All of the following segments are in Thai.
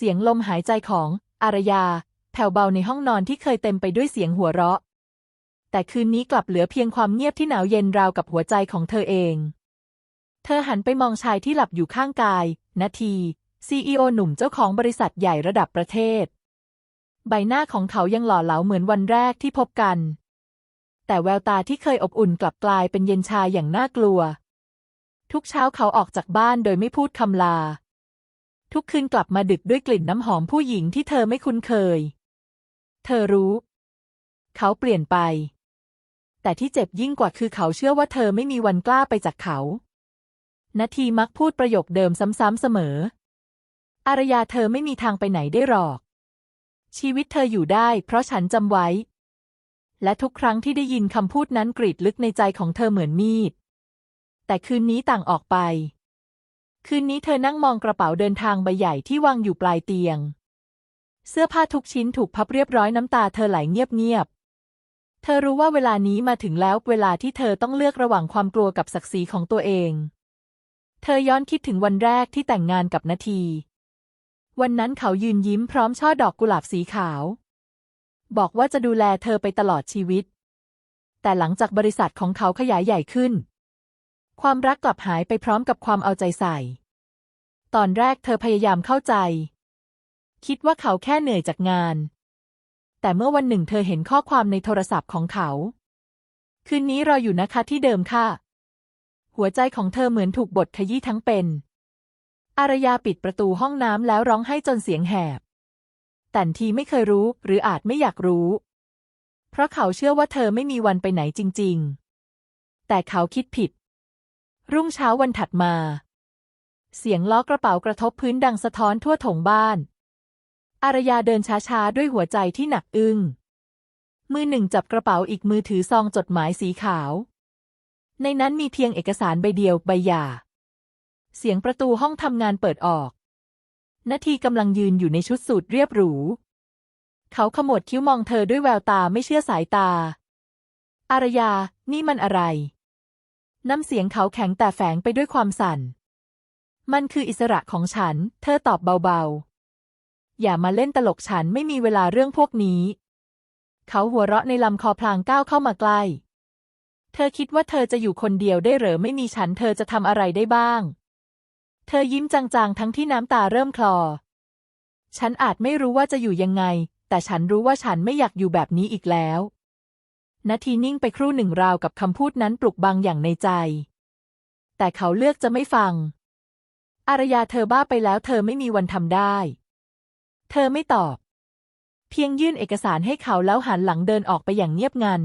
เสียงลมหายใจของอารยา แผ่วเบาในห้องนอนที่เคยเต็มไปด้วยเสียงหัวเราะ แต่คืนนี้กลับเหลือเพียงความเงียบที่หนาวเย็นราวกับหัวใจของเธอเอง เธอหันไปมองชายที่หลับอยู่ข้างกาย นาทีซีอหนุ่มเจ้าของบริษัทใหญ่ระดับประเทศ ใบหน้าของเขายังหล่อเหลาเหมือนวันแรกที่พบกัน แต่แววตาที่เคยอบอุ่นกลับกลายเป็นเย็นชาอย่างน่ากลัว ทุกเช้าเขาออกจากบ้านโดยไม่พูดคำลา ทุกคืนกลับมาดึกด้วยกลิ่นน้ำหอมผู้หญิงที่เธอไม่คุ้นเคย เธอรู้ เขาเปลี่ยนไป แต่ที่เจ็บยิ่งกว่าคือเขาเชื่อว่าเธอไม่มีวันกล้าไปจากเขานาทีมักพูดประโยคเดิมซ้ำๆเสมอ อารยาเธอไม่มีทางไปไหนได้หรอก ชีวิตเธออยู่ได้เพราะฉันจำไว้ และทุกครั้งที่ได้ยินคำพูดนั้นกรีดลึกในใจของเธอเหมือนมีด แต่คืนนี้ต่างออกไป คืนนี้เธอนั่งมองกระเป๋าเดินทางใบใหญ่ที่วางอยู่ปลายเตียง เสื้อผ้าทุกชิ้นถูกพับเรียบร้อยน้ำตาเธอไหลเงียบๆ เธอรู้ว่าเวลานี้มาถึงแล้วเวลาที่เธอต้องเลือกระหว่างความกลัวกับศักดิ์ศรีของตัวเอง เธอย้อนคิดถึงวันแรกที่แต่งงานกับนาที วันนั้นเขายืนยิ้มพร้อมช่อดอกกุหลาบสีขาว บอกว่าจะดูแลเธอไปตลอดชีวิต แต่หลังจากบริษัทของเขาขยายใหญ่ขึ้น ความรักกลับหายไปพร้อมกับความเอาใจใส่ ตอนแรกเธอพยายามเข้าใจ คิดว่าเขาแค่เหนื่อยจากงาน แต่เมื่อวันหนึ่งเธอเห็นข้อความในโทรศัพท์ของเขา คืนนี้รออยู่นะคะที่เดิมค่ะ หัวใจของเธอเหมือนถูกบดขยี้ทั้งเป็น อารยาปิดประตูห้องน้ำแล้วร้องไห้จนเสียงแหบ แต่ทีไม่เคยรู้หรืออาจไม่อยากรู้ เพราะเขาเชื่อว่าเธอไม่มีวันไปไหนจริง ๆ แต่เขาคิดผิด รุ่งเช้าวันถัดมา เสียงล้อกระเป๋ากระทบพื้นดังสะท้อนทั่วถงบ้าน อารยาเดินช้าๆ ด้วยหัวใจที่หนักอึ้ง มือหนึ่งจับกระเป๋าอีกมือถือซองจดหมายสีขาว ในนั้นมีเพียงเอกสารใบเดียวใบหย่า เสียงประตูห้องทำงานเปิดออกนาทีกำลังยืนอยู่ในชุดสูทเรียบหรู เขาขมวดคิ้วมองเธอด้วยแววตาไม่เชื่อสายตา อารยา นี่มันอะไร น้ำเสียงเขาแข็งแต่แฝงไปด้วยความสั่น มันคืออิสระของฉัน เธอตอบเบาๆ อย่ามาเล่นตลกฉันไม่มีเวลาเรื่องพวกนี้ เขาหัวเราะในลำคอพลางก้าวเข้ามาใกล้ เธอคิดว่าเธอจะอยู่คนเดียวได้หรือไม่มีฉันเธอจะทำอะไรได้บ้าง เธอยิ้มจางๆ ทั้งที่น้ำตาเริ่มคลอ ฉันอาจไม่รู้ว่าจะอยู่ยังไง แต่ฉันรู้ว่าฉันไม่อยากอยู่แบบนี้อีกแล้วนาทีนิ่งไปครู่หนึ่งราวกับคำพูดนั้นปลุกบางอย่างในใจ แต่เขาเลือกจะไม่ฟัง อารยาเธอบ้าไปแล้วเธอไม่มีวันทำได้ เธอไม่ตอบ เพียงยื่นเอกสารให้เขาแล้วหันหลังเดินออกไปอย่างเงียบงัน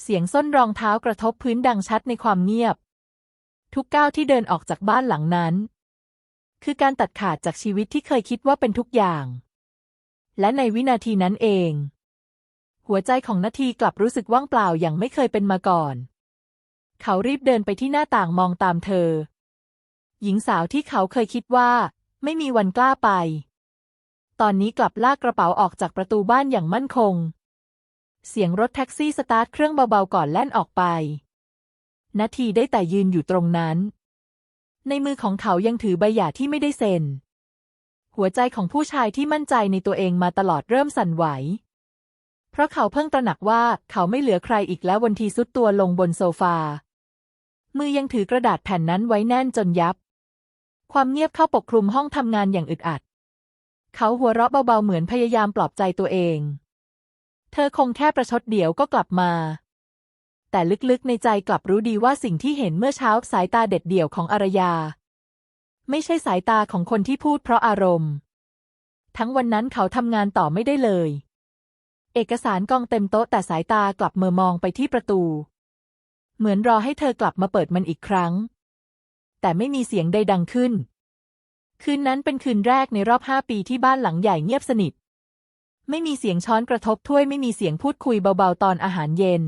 เสียงส้นรองเท้ากระทบพื้นดังชัดในความเงียบ ทุกก้าวที่เดินออกจากบ้านหลังนั้น คือการตัดขาดจากชีวิตที่เคยคิดว่าเป็นทุกอย่าง และในวินาทีนั้นเอง หัวใจของนาทีกลับรู้สึกว่างเปล่าอย่างไม่เคยเป็นมาก่อน เขารีบเดินไปที่หน้าต่างมองตามเธอ หญิงสาวที่เขาเคยคิดว่า ไม่มีวันกล้าไป ตอนนี้กลับลากกระเป๋าออกจากประตูบ้านอย่างมั่นคง เสียงรถแท็กซี่สตาร์ทเครื่องเบาๆก่อนแล่นออกไป นาทีได้แต่ยืนอยู่ตรงนั้น ในมือของเขายังถือใบหย่าที่ไม่ได้เซ็น หัวใจของผู้ชายที่มั่นใจในตัวเองมาตลอดเริ่มสั่นไหว เพราะเขาเพิ่งตระหนักว่าเขาไม่เหลือใครอีกแล้ววันทีสุดตัวลงบนโซฟามือยังถือกระดาษแผ่นนั้นไว้แน่นจนยับ ความเงียบเข้าปกคลุมห้องทำงานอย่างอึดอัด เขาหัวเราะเบาๆเหมือนพยายามปลอบใจตัวเอง เธอคงแค่ประชดเดี๋ยวก็กลับมา แต่ลึกๆในใจกลับรู้ดีว่าสิ่งที่เห็นเมื่อเช้าสายตาเด็ดเดี่ยวของอารยา ไม่ใช่สายตาของคนที่พูดเพราะอารมณ์ ทั้งวันนั้นเขาทำงานต่อไม่ได้เลย เอกสารกองเต็มโต๊ะแต่สายตากลับเมอมองไปที่ประตู เหมือนรอให้เธอกลับมาเปิดมันอีกครั้ง แต่ไม่มีเสียงใดดังขึ้น คืนนั้นเป็นคืนแรกในรอบห้าปีที่บ้านหลังใหญ่เงียบสนิท ไม่มีเสียงช้อนกระทบถ้วยไม่มีเสียงพูดคุยเบาๆตอนอาหารเย็น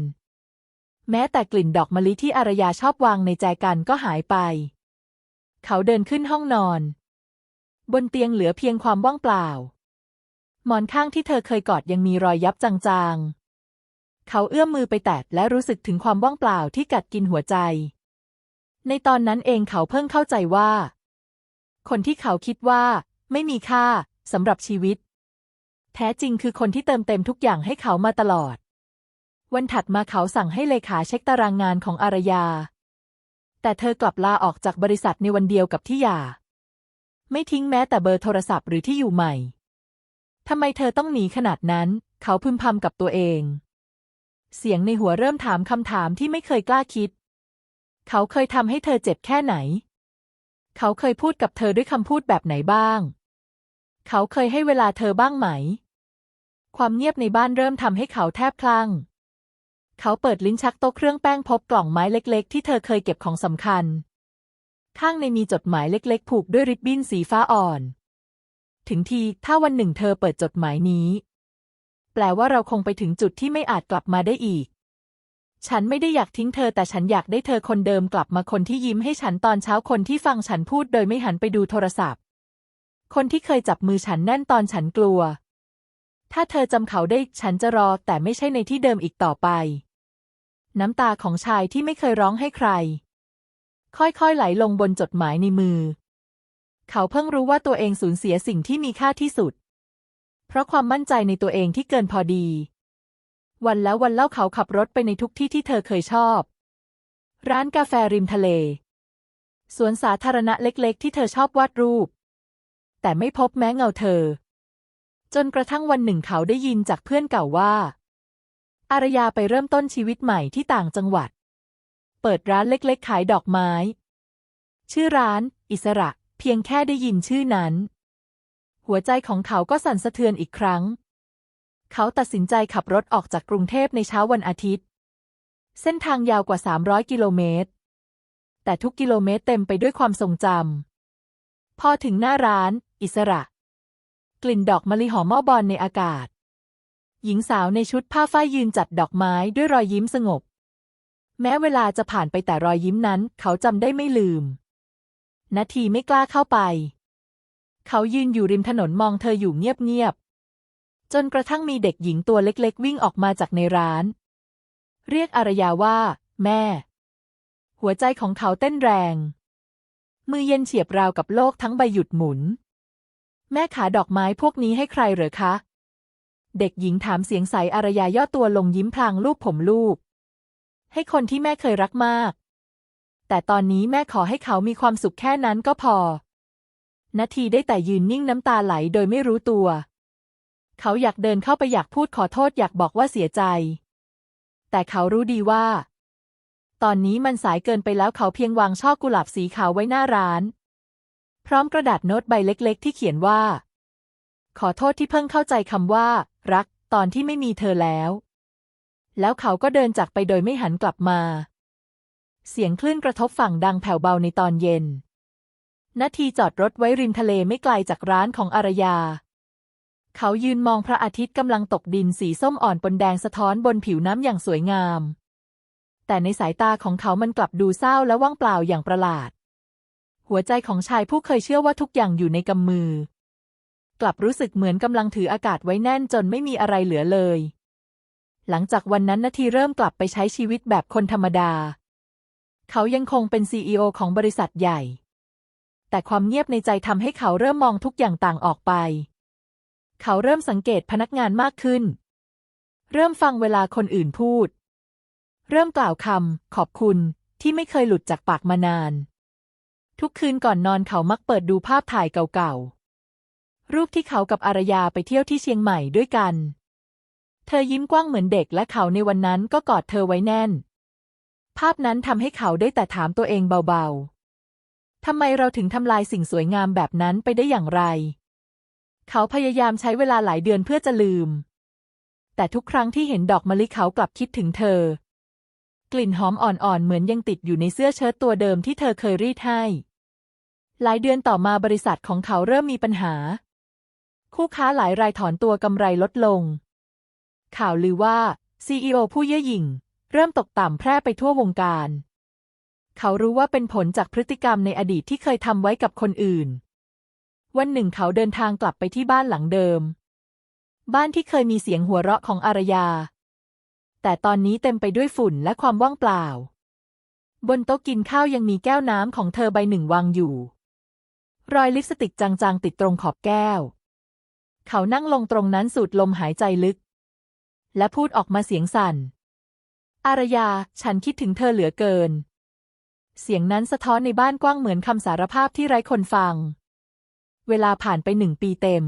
แม้แต่กลิ่นดอกมะลิที่อารยาชอบวางในแจกันก็หายไป เขาเดินขึ้นห้องนอน บนเตียงเหลือเพียงความว่างเปล่า หมอนข้างที่เธอเคยกอดยังมีรอยยับจางๆ เขาเอื้อมมือไปแตะและรู้สึกถึงความว่างเปล่าที่กัดกินหัวใจ ในตอนนั้นเองเขาเพิ่งเข้าใจว่า คนที่เขาคิดว่า ไม่มีค่าสำหรับชีวิต แท้จริงคือคนที่เติมเต็มทุกอย่างให้เขามาตลอด วันถัดมาเขาสั่งให้เลขาเช็คตารางงานของอารยา แต่เธอกลับลาออกจากบริษัทในวันเดียวกับที่หย่า ไม่ทิ้งแม้แต่เบอร์โทรศัพท์หรือที่อยู่ใหม่ทำไมเธอต้องหนีขนาดนั้น เขาพึมพำกับตัวเอง เสียงในหัวเริ่มถามคำถามที่ไม่เคยกล้าคิด เขาเคยทำให้เธอเจ็บแค่ไหน เขาเคยพูดกับเธอด้วยคำพูดแบบไหนบ้าง เขาเคยให้เวลาเธอบ้างไหม ความเงียบในบ้านเริ่มทำให้เขาแทบคลั่ง เขาเปิดลิ้นชักโต๊ะเครื่องแป้งพบกล่องไม้เล็ก ๆ ที่เธอเคยเก็บของสำคัญ ข้างในมีจดหมายเล็ก ๆ ผูกด้วยริบบิ้นสีฟ้าอ่อน ถึงทีถ้าวันหนึ่งเธอเปิดจดหมายนี้ แปลว่าเราคงไปถึงจุดที่ไม่อาจกลับมาได้อีก ฉันไม่ได้อยากทิ้งเธอแต่ฉันอยากได้เธอคนเดิมกลับมาคนที่ยิ้มให้ฉันตอนเช้าคนที่ฟังฉันพูดโดยไม่หันไปดูโทรศัพท์ คนที่เคยจับมือฉันแน่นตอนฉันกลัว ถ้าเธอจำเขาได้ฉันจะรอแต่ไม่ใช่ในที่เดิมอีกต่อไป น้ำตาของชายที่ไม่เคยร้องให้ใคร ค่อยๆไหลลงบนจดหมายในมือ เขาเพิ่งรู้ว่าตัวเองสูญเสียสิ่งที่มีค่าที่สุด เพราะความมั่นใจในตัวเองที่เกินพอดี วันแล้ววันเล่าเขาขับรถไปในทุกที่ที่เธอเคยชอบ ร้านกาแฟริมทะเล สวนสาธารณะเล็กๆ ที่เธอชอบวาดรูป แต่ไม่พบแม้เงาเธอ จนกระทั่งวันหนึ่งเขาได้ยินจากเพื่อนเก่าว่า อารยาไปเริ่มต้นชีวิตใหม่ที่ต่างจังหวัด เปิดร้านเล็กๆ ขายดอกไม้ ชื่อร้าน อิสระ เพียงแค่ได้ยินชื่อนั้น หัวใจของเขาก็สั่นสะเทือนอีกครั้ง เขาตัดสินใจขับรถออกจากกรุงเทพในเช้าวันอาทิตย์ เส้นทางยาวกว่า 300 กิโลเมตร แต่ทุกกิโลเมตรเต็มไปด้วยความทรงจำ พอถึงหน้าร้าน อิสระ กลิ่นดอกมะลิหอมมอบอนในอากาศ หญิงสาวในชุดผ้าฝ้ายยืนจัดดอกไม้ด้วยรอยยิ้มสงบ แม้เวลาจะผ่านไปแต่รอยยิ้มนั้น เขาจำได้ไม่ลืม นาทีไม่กล้าเข้าไป เขายืนอยู่ริมถนนมองเธออยู่เงียบๆ จนกระทั่งมีเด็กหญิงตัวเล็กๆ วิ่งออกมาจากในร้าน เรียกอารยาว่า แม่ หัวใจของเขาเต้นแรง มือเย็นเฉียบราวกับโลกทั้งใบหยุดหมุน แม่ขาดอกไม้พวกนี้ให้ใครเหรอคะ เด็กหญิงถามเสียงใสอารยาย่อตัวลงยิ้มพลางลูบผมลูก ให้คนที่แม่เคยรักมาก แต่ตอนนี้แม่ขอให้เขามีความสุขแค่นั้นก็พอนาทีได้แต่ยืนนิ่งน้ำตาไหลโดยไม่รู้ตัว เขาอยากเดินเข้าไปอยากพูดขอโทษอยากบอกว่าเสียใจ แต่เขารู้ดีว่า ตอนนี้มันสายเกินไปแล้วเขาเพียงวางช่อกุหลาบสีขาวไว้หน้าร้าน พร้อมกระดาษโน้ตใบเล็ก ๆ ที่เขียนว่า ขอโทษที่เพิ่งเข้าใจคำว่า รัก ตอนที่ไม่มีเธอแล้ว แล้วเขาก็เดินจากไปโดยไม่หันกลับมา เสียงคลื่นกระทบฝั่งดังแผ่วเบาในตอนเย็นนาทีจอดรถไว้ริมทะเลไม่ไกลจากร้านของอารยา เขายืนมองพระอาทิตย์กำลังตกดินสีส้มอ่อนปนแดงสะท้อนบนผิวน้ำอย่างสวยงาม แต่ในสายตาของเขามันกลับดูเศร้าและว่างเปล่าอย่างประหลาด หัวใจของชายผู้เคยเชื่อว่าทุกอย่างอยู่ในกำมือ กลับรู้สึกเหมือนกำลังถืออากาศไว้แน่นจนไม่มีอะไรเหลือเลย หลังจากวันนั้นนาทีเริ่มกลับไปใช้ชีวิตแบบคนธรรมดา เขายังคงเป็นซีอของบริษัทใหญ่ แต่ความเงียบในใจทำให้เขาเริ่มมองทุกอย่างต่างออกไป เขาเริ่มสังเกตพนักงานมากขึ้น เริ่มฟังเวลาคนอื่นพูด เริ่มกล่าวคำขอบคุณที่ไม่เคยหลุดจากปากมานาน ทุกคืนก่อนนอนเขามักเปิดดูภาพถ่ายเก่าๆ รูปที่เขากับอารยาไปเที่ยวที่เชียงใหม่ด้วยกัน เธอยิ้มกว้างเหมือนเด็กและเขาในวันนั้นก็กอดเธอไว้แน่น ภาพนั้นทำให้เขาได้แต่ถามตัวเองเบาๆทำไมเราถึงทำลายสิ่งสวยงามแบบนั้นไปได้อย่างไร เขาพยายามใช้เวลาหลายเดือนเพื่อจะลืม แต่ทุกครั้งที่เห็นดอกมะลิเขากลับคิดถึงเธอ กลิ่นหอมอ่อนๆ เหมือนยังติดอยู่ในเสื้อเชิ้ตตัวเดิมที่เธอเคยรีดให้ หลายเดือนต่อมาบริษัทของเขาเริ่มมีปัญหา คู่ค้าหลายรายถอนตัวกำไรลดลง ข่าวลือว่า CEO ผู้เย่อหยิ่ง เริ่มตกต่ำแพร่ไปทั่ววงการ เขารู้ว่าเป็นผลจากพฤติกรรมในอดีตที่เคยทำไว้กับคนอื่น วันหนึ่งเขาเดินทางกลับไปที่บ้านหลังเดิม บ้านที่เคยมีเสียงหัวเราะของอารยา แต่ตอนนี้เต็มไปด้วยฝุ่นและความว่างเปล่า บนโต๊ะกินข้าวยังมีแก้วน้ำของเธอใบหนึ่งวางอยู่ รอยลิปสติกจางๆติดตรงขอบแก้ว เขานั่งลงตรงนั้นสูดลมหายใจลึก และพูดออกมาเสียงสั่น อารยา ฉันคิดถึงเธอเหลือเกินเสียงนั้นสะท้อนในบ้านกว้างเหมือนคำสารภาพที่ไร้คนฟัง เวลาผ่านไปหนึ่งปีเต็ม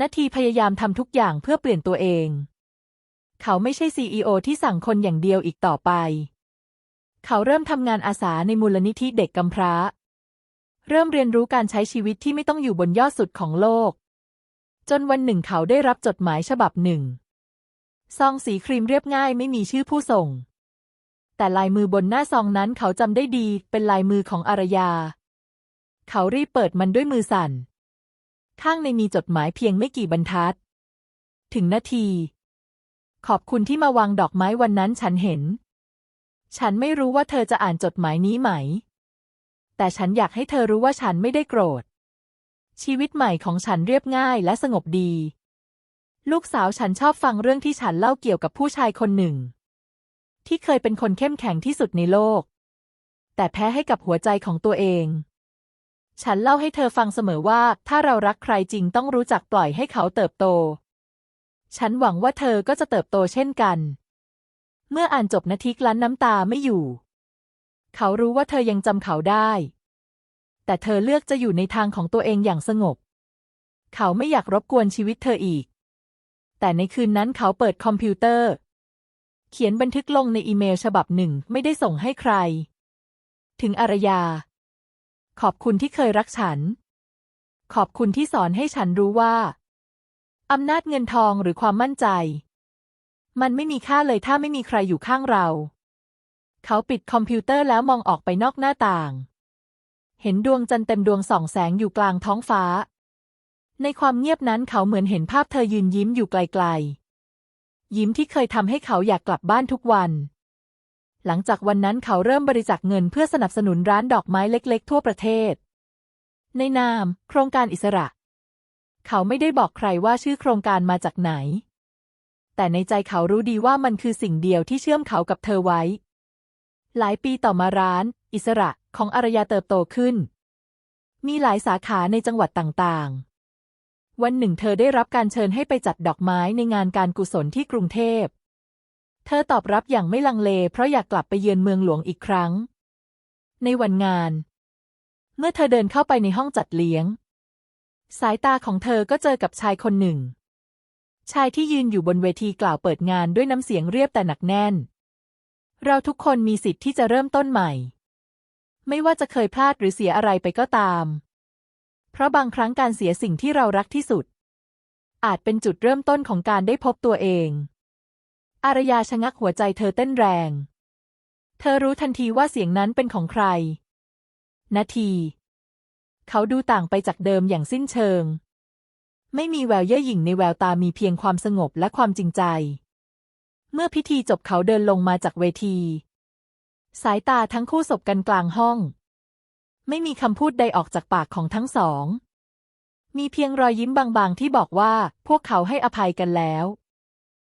นาทีพยายามทำทุกอย่างเพื่อเปลี่ยนตัวเอง เขาไม่ใช่ซีอที่สั่งคนอย่างเดียวอีกต่อไป เขาเริ่มทำงานอาสาในมูลนิธิเด็กกำพร้า เริ่มเรียนรู้การใช้ชีวิตที่ไม่ต้องอยู่บนยอดสุดของโลก จนวันหนึ่งเขาได้รับจดหมายฉบับหนึ่ง ซองสีครีมเรียบง่ายไม่มีชื่อผู้ส่ง แต่ลายมือบนหน้าซองนั้นเขาจำได้ดีเป็นลายมือของอารยา เขารีบเปิดมันด้วยมือสั่น ข้างในมีจดหมายเพียงไม่กี่บรรทัด ถึงนาที ขอบคุณที่มาวางดอกไม้วันนั้นฉันเห็น ฉันไม่รู้ว่าเธอจะอ่านจดหมายนี้ไหม แต่ฉันอยากให้เธอรู้ว่าฉันไม่ได้โกรธ ชีวิตใหม่ของฉันเรียบง่ายและสงบดี ลูกสาวฉันชอบฟังเรื่องที่ฉันเล่าเกี่ยวกับผู้ชายคนหนึ่ง ที่เคยเป็นคนเข้มแข็งที่สุดในโลก แต่แพ้ให้กับหัวใจของตัวเอง ฉันเล่าให้เธอฟังเสมอว่า ถ้าเรารักใครจริงต้องรู้จักปล่อยให้เขาเติบโต ฉันหวังว่าเธอก็จะเติบโตเช่นกัน เมื่ออ่านจบนาทีกลั้นน้ำตาไม่อยู่ เขารู้ว่าเธอยังจำเขาได้ แต่เธอเลือกจะอยู่ในทางของตัวเองอย่างสงบ เขาไม่อยากรบกวนชีวิตเธออีก แต่ในคืนนั้นเขาเปิดคอมพิวเตอร์ เขียนบันทึกลงในอีเมลฉบับหนึ่งไม่ได้ส่งให้ใคร ถึงอารยา ขอบคุณที่เคยรักฉัน ขอบคุณที่สอนให้ฉันรู้ว่า อำนาจเงินทองหรือความมั่นใจ มันไม่มีค่าเลยถ้าไม่มีใครอยู่ข้างเรา เขาปิดคอมพิวเตอร์แล้วมองออกไปนอกหน้าต่าง เห็นดวงจันทร์เต็มดวงส่องแสงอยู่กลางท้องฟ้า ในความเงียบนั้นเขาเหมือนเห็นภาพเธอยืนยิ้มอยู่ไกลๆ ยิ้มที่เคยทำให้เขาอยากกลับบ้านทุกวัน หลังจากวันนั้นเขาเริ่มบริจาคเงินเพื่อสนับสนุนร้านดอกไม้เล็กๆ ทั่วประเทศ ในนาม โครงการอิสระ เขาไม่ได้บอกใครว่าชื่อโครงการมาจากไหน แต่ในใจเขารู้ดีว่ามันคือสิ่งเดียวที่เชื่อมเขากับเธอไว้ หลายปีต่อมาร้าน อิสระของอารยาเติบโตขึ้น มีหลายสาขาในจังหวัดต่างๆ วันหนึ่งเธอได้รับการเชิญให้ไปจัดดอกไม้ในงานการกุศลที่กรุงเทพ เธอตอบรับอย่างไม่ลังเล เพราะอยากกลับไปเยือนเมืองหลวงอีกครั้ง ในวันงาน เมื่อเธอเดินเข้าไปในห้องจัดเลี้ยง สายตาของเธอก็เจอกับชายคนหนึ่ง ชายที่ยืนอยู่บนเวทีกล่าวเปิดงานด้วยน้ำเสียงเรียบแต่หนักแน่น เราทุกคนมีสิทธิ์ที่จะเริ่มต้นใหม่ ไม่ว่าจะเคยพลาดหรือเสียอะไรไปก็ตาม เพราะบางครั้งการเสียสิ่งที่เรารักที่สุด อาจเป็นจุดเริ่มต้นของการได้พบตัวเอง อารยาชะงักหัวใจเธอเต้นแรง เธอรู้ทันทีว่าเสียงนั้นเป็นของใคร นาที เขาดูต่างไปจากเดิมอย่างสิ้นเชิง ไม่มีแววเย่อหยิ่งในแววตามีเพียงความสงบและความจริงใจ เมื่อพิธีจบเขาเดินลงมาจากเวที สายตาทั้งคู่สบกันกลางห้อง ไม่มีคำพูดใดออกจากปากของทั้งสอง มีเพียงรอยยิ้มบางๆที่บอกว่าพวกเขาให้อภัยกันแล้ว